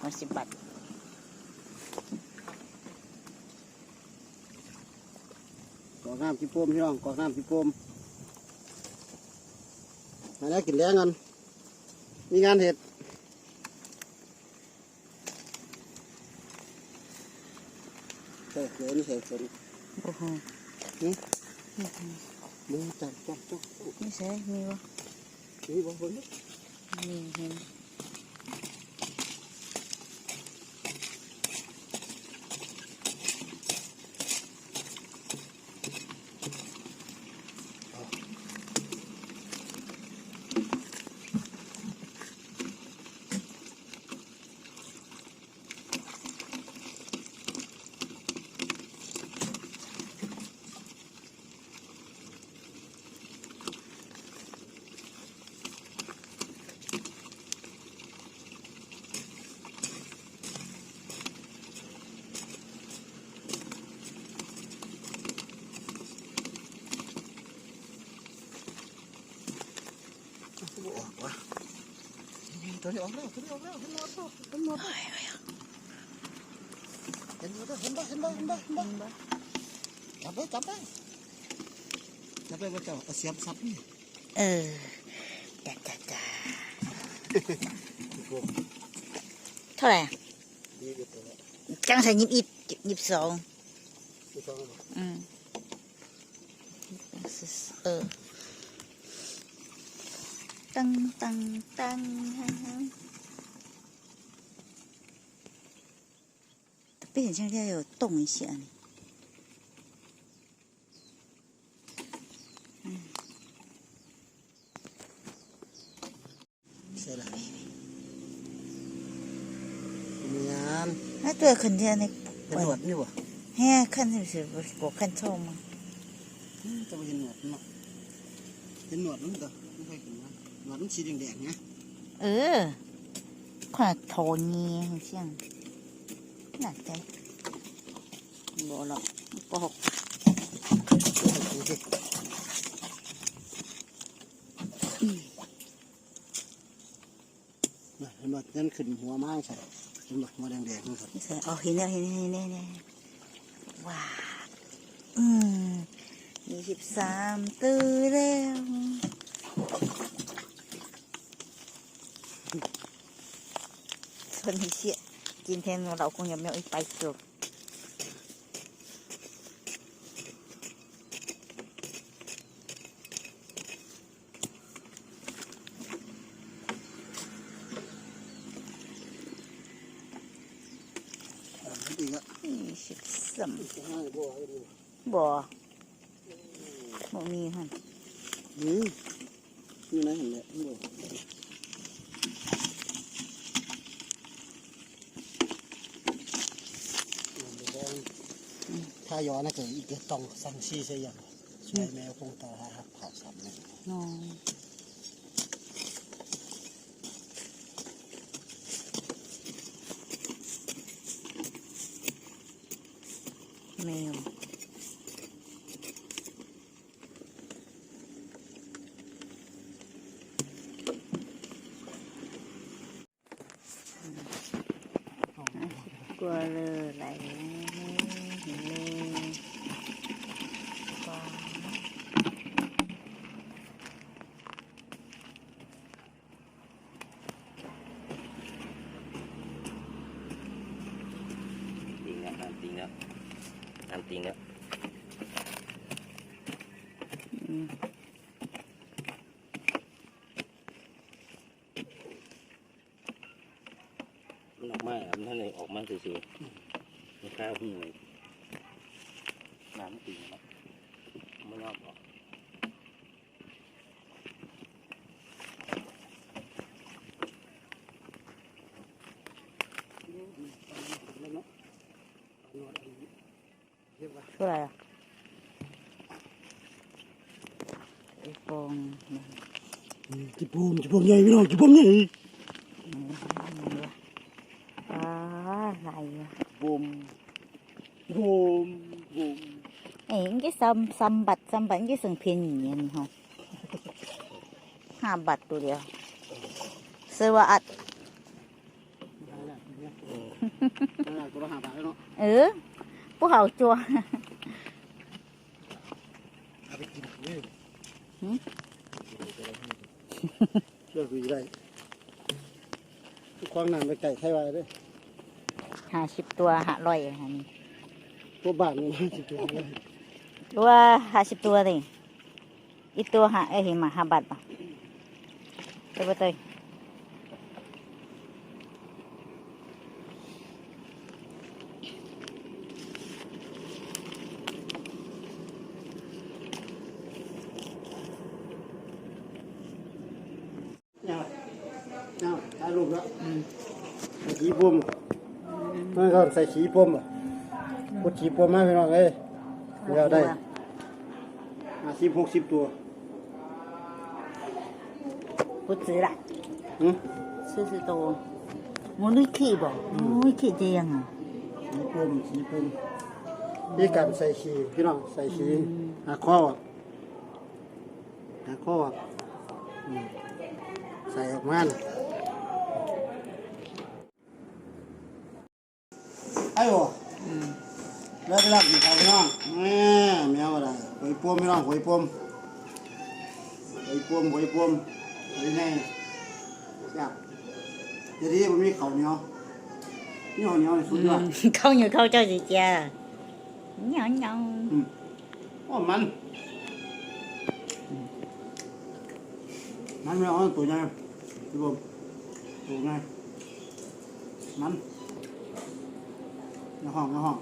หมล่ะยี่สิบอิดตัวพอดีปุ่มลองเฮียงพอดีปุ่มหยิบเป็นตัวเด็กอืมตัวเดียวสาวสามสิบบาทให้สามบาทโอ้โหหกสิบหกสิบบาทกอกน้ำกิปุ่มพี่น้องกอกน้ำกิปุ่มมาแล้วกินแรงกัน มีงานเห็ดใส่เขือนี่ใส่เขือนี่โอ้โหมือจับจับจับนี่ใช่มีวะนี่บอกคนนี้มีเห็น 저리 와라 저리 와라 한 왔어 한 왔어 핸드 핸드 핸드 핸드 핸드 잡아 잡아 잡아 잡아 어 siap siap nih eh dah dah dah thôi à. Chẳng phải nhịp ít nhịp không ừ. ừ. 噔噔噔，哼哼。变形像要有动一下呢。对，肯定的。你我你我。哎呀，看这是不我看错吗？嗯，这不是暖吗？是暖的。 อดมันสีแดงๆนะเออขนาดโทนี้เชียงหนักใจบ่หปอกนี่เห็นบ่นั่นขึ้นหัวไม้ใช่เห็นบ่หัวแดงๆนั่นครับออเห็นแล้วเห็นเห็นเห็นว้าอืมยี่สิบสามตื้อแล้ว 很很谢。今天我老公有没有一百九？你是什么？我，我咪哈。嗯，你来很叻，我。 ถ้าย้อนน่ะเกิดอีกต้องสั่งซีใช่ยังใช้แมวคงต่อครับเผาสามหนึ่แมวกลัวเลยอะไรเนี่ย antinga đó nó mai ấm thân này ổn mang từ từ nó cao hơn này làm cái gì nó mới ngon Thank you. นเลยออกมาซื่อๆมันข้าวหูน้ำติงแล้วมันรอบออกตัวอะไรอะไอ้ฟองนี่จิปูมจิปูมใหญ่พี่น้องจิปูมใหญ่ปลาไหลอะปูมปูมปูมเอ้ย cái xăm xăm bạch xăm bạch cái sừng phiền nhỉ anh không hà bạch tụi điều sơ wa ắt ตัวละห้าบาทแล้วเนาะ ừ bố hậu chua เอาไปกินเลยหืมเลือกดูได้ทุกควางน้ำไปไก่ไข่ไว้เลย hà ship tua hạ loài hà ni ตัวบ้านมันสิตัวเลย tua hạ ship tua đi ít tua hạ ấy thì mà hà bạch mà tôi bắt tôi เนี่ย ถ่ายรูปแล้วใส่ขีปมมันก็ใส่ขีปมอะกดขีปมมาพี่น้องเอ้ยเดี๋ยวได้ห้าสิบหกสิบตัว bút chữ lại หืม sư sư tô muốn nuôi khỉ bỏ nuôi khỉ tiền à ขีปมขีปมนี่การใส่ขีพี่น้องใส่ขีหาข้ออะหาข้ออะอืมใส่ออกมา น่ะไอ้โห แล้วไปรับอยู่เขาพี่น้องแม่แมวอะไรหอยปวมพี่น้องหอยปวมหอยปวมหอยปวมหอยไงจับเดี๋ยวนี้มันมีเขาวเหนียวนี่เขาวเหนียวนี่สุดยอด không nhiều câu cho gì cha nhỏ nhỏ อืมโอ้มัน มันไม่เอาตัวใหญ่พี่ผมตัวใหญ่มันใน ห้องในห้อง